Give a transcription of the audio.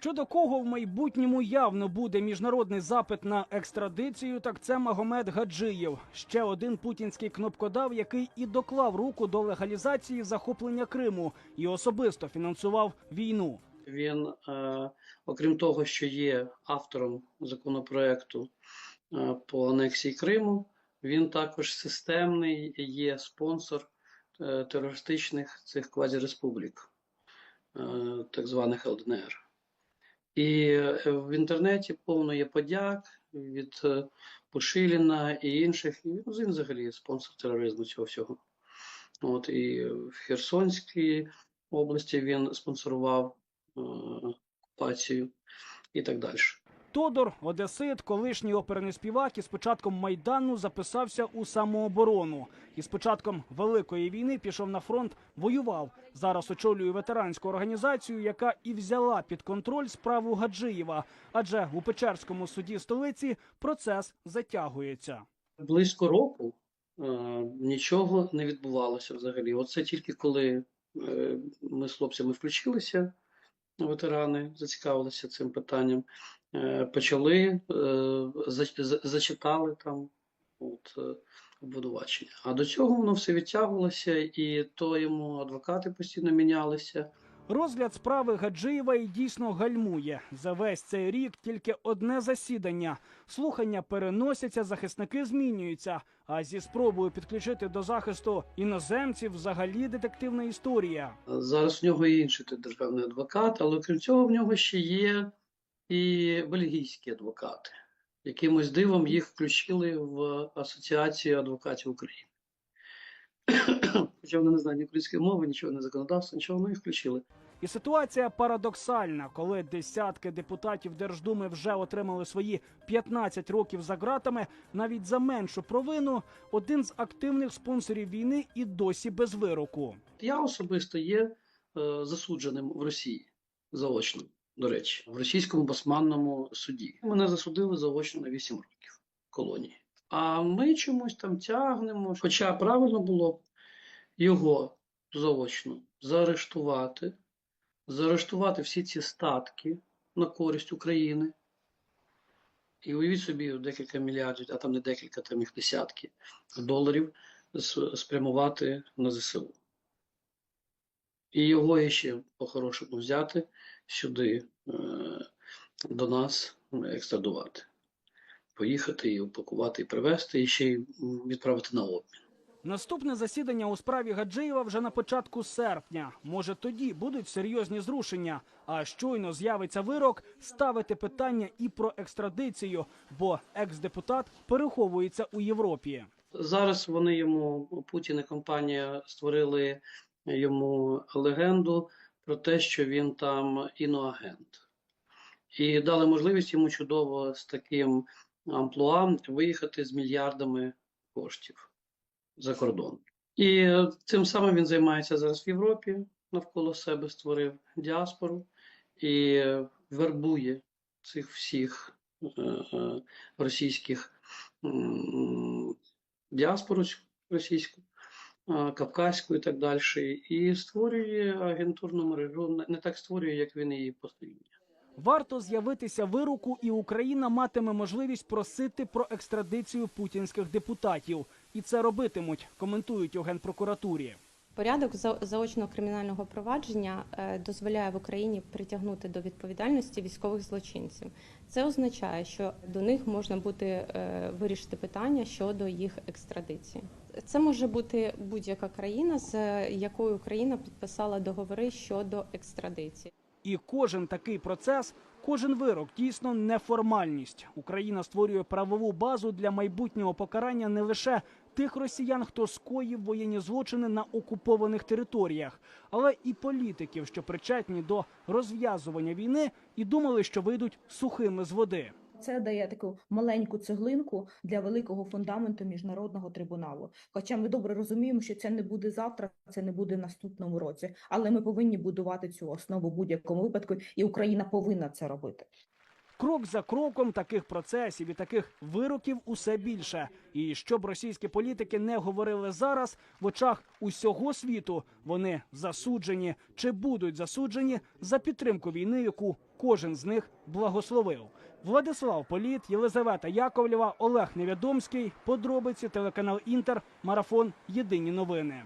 Щодо кого в майбутньому явно буде міжнародний запит на екстрадицію, так це Магомед Гаджиєв, ще один путінський кнопкодав, який і доклав руку до легалізації захоплення Криму і особисто фінансував війну. Він, е, окрім того, що є автором законопроекту е, по анексії Криму, він також системний є спонсор е, терористичних цих квазіреспублік, е, так званих ЛДНР. І е, в інтернеті повно є подяк від е, Пушиліна і інших. І ну, він взагалі спонсор тероризму цього всього. От і в Херсонській області він спонсорував е, окупацію і так далі. Тодор, одесит, колишній оперний співак, із початком майдану записався у самооборону. І з початком великої війни пішов на фронт, воював. Зараз очолює ветеранську організацію, яка і взяла під контроль справу Гаджиєва. Адже у Печерському суді столиці процес затягується. Близько року е, нічого не відбувалося взагалі. Оце тільки коли е, ми з хлопцями включилися, ветерани зацікавилися цим питанням, почали, е, за- за- зачитали там от, е, обвинувачення. А до цього воно все відтягувалося, і то йому адвокати постійно мінялися. Розгляд справи Гаджиєва і дійсно гальмує. За весь цей рік тільки одне засідання. Слухання переносяться, захисники змінюються. А зі спробою підключити до захисту іноземців взагалі детективна історія. Зараз в нього є інший державний адвокат, але крім цього, в нього ще є і бельгійські адвокати. Якимось дивом їх включили в Асоціацію адвокатів України. Хоча вони не знають української мови, нічого не законодавства, нічого, ну їх включили. І ситуація парадоксальна, коли десятки депутатів Держдуми вже отримали свої 15 років за ґратами, навіть за меншу провину, один з активних спонсорів війни і досі без вироку. Я особисто є е, засудженим в Росії заочно, до речі, в російському басманному суді. Мене засудили заочно на 8 років колонії. А ми чомусь там тягнемо. Хоча правильно було б його заочно заарештувати, заарештувати всі ці статки на користь України. І уявіть собі декілька мільярдів, а там не декілька, там їх десятки доларів спрямувати на ЗСУ. І його ще по-хорошому взяти сюди е, до нас екстрадувати. Поїхати і упакувати, і привезти, і ще й відправити на обмін. Наступне засідання у справі Гаджиєва вже на початку серпня. Може, тоді будуть серйозні зрушення. А щойно з'явиться вирок, ставити питання і про екстрадицію, бо екс-депутат переховується у Європі. Зараз вони йому, Путін і компанія, створили йому легенду про те, що він там іноагент. І дали можливість йому чудово з таким амплуа виїхати з мільярдами коштів за кордон. І цим самим він займається зараз в Європі, навколо себе створив діаспору і вербує цих всіх е, е, російських діаспору російську, кавказьку і так далі, і створює агентурну мережу. Не- так створює, як він її постійно. Варто з'явитися вироку, і Україна матиме можливість просити про екстрадицію путінських депутатів. І це робитимуть, коментують у генпрокуратурі. Порядок заочного кримінального провадження е, дозволяє в Україні притягнути до відповідальності військових злочинців. Це означає, що до них можна буде е, вирішити питання щодо їх екстрадиції. Це може бути будь-яка країна, з якою Україна підписала договори щодо екстрадиції. І кожен такий процес, кожен вирок дійсно неформальність. Україна створює правову базу для майбутнього покарання не лише тих росіян, хто скоїв воєнні злочини на окупованих територіях, але і політиків, що причетні до розв'язування війни і думали, що вийдуть сухими з води. Це дає таку маленьку цеглинку для великого фундаменту міжнародного трибуналу. Хоча ми добре розуміємо, що це не буде завтра, це не буде наступному році. Але ми повинні будувати цю основу в будь-якому випадку, і Україна повинна це робити. Крок за кроком таких процесів і таких вироків усе більше. І щоб російські політики не говорили зараз, в очах усього світу вони засуджені чи будуть засуджені за підтримку війни, яку кожен з них благословив. Владислав Політ, Єлизавета Яковлєва, Олег Невідомський. Подробиці телеканал Інтер. Марафон. Єдині новини.